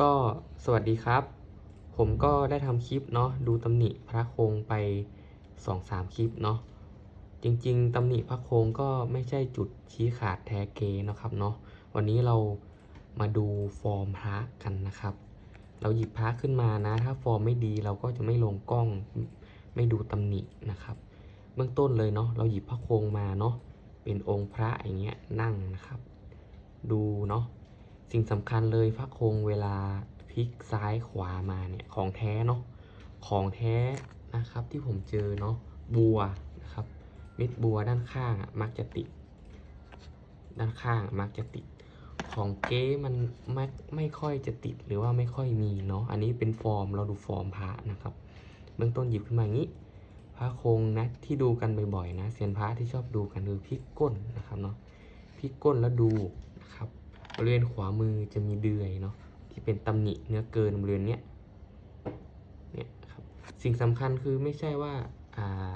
ก็สวัสดีครับ ผมก็ได้ทำคลิปเนาะดูตำหนิพระโคงไปสองสามคลิปเนาะจริงๆตำหนิพระโคงก็ไม่ใช่จุดชี้ขาดแท้เกนะครับเนาะวันนี้เรามาดูฟอร์มพระกันนะครับ เราหยิบพระขึ้นมานะ ถ้าฟอร์มไม่ดีเราก็จะไม่ลงกล้องไม่ดูตำหนินะครับ เบื้องต้นเลยเนาะเราหยิบพระโคงมาเนาะเป็นองค์พระอย่างเงี้ยนั่งนะครับ ดูเนาะ สิ่งสำคัญเลยพระโคงเวลาพลิกซ้ายขวามาเนี่ยของแท้เนาะของแท้นะครับที่ผมเจอเนาะบัวนะครับเม็ดบัวด้านข้างอะมักจะติด ด้านข้างมักจะติด ของเก๊มันไม่ไม่ค่อยจะติดหรือว่าไม่ค่อยมีเนาะอันนี้เป็นฟอร์มเราดูฟอร์มพระนะครับ เบื้องต้นหยิบขึ้นมาอย่างนี้พระคงนะที่ดูกันบ่อยๆนะเซียนพระที่ชอบดูกันคือพลิกก้นนะครับเนาะพลิกก้นแล้วดูนะครับ บริเวณขวามือจะมีเดือยเนาะที่เป็นตำหนิเนื้อเกินบริเวณเนี้ยเนี่ยครับสิ่งสำคัญคือไม่ใช่ว่าอ่า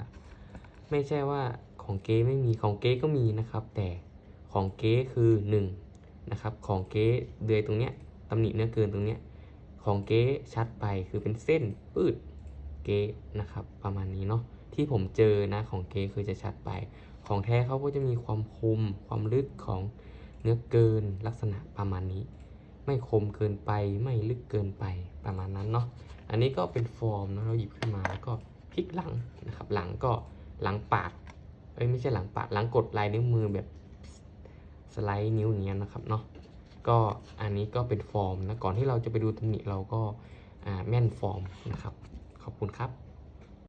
ไม่ใช่ว่าของเก๊ไม่มีของเก๊ก็มีนะครับ แต่ของเก๊คือหนึ่งนะครับของเก๊เดือยตรงเนี้ยตำหนิเนื้อเกินตรงเนี้ยของเก๊ชัดไปคือเป็นเส้นปืดเก๊นะครับประมาณนี้เนาะที่ผมเจอนะของเก๊คือจะชัดไป ของแท้เขาก็จะมีความคมความลึกของ นื้อเกินลักษณะประมาณนี้ ไม่คมเกินไปไม่ลึกเกินไปประมาณนั้นเนาะอันนี้ก็เป็นฟอร์มนะเราหยิบขึ้นมาแล้วก็พลิกหลังนะครับหลังก็หลังปาดเอ้ยไม่ใช่หลังปาดหลังกดลายนิ้วมือแบบสไลด์นิ้วอย่างเงี้ยนะครับเนาะก็อันนี้ก็เป็นฟอร์มนะก่อนที่เราจะไปดูตำหนิเราก็แม่นฟอร์มนะครับ ขอบคุณครับ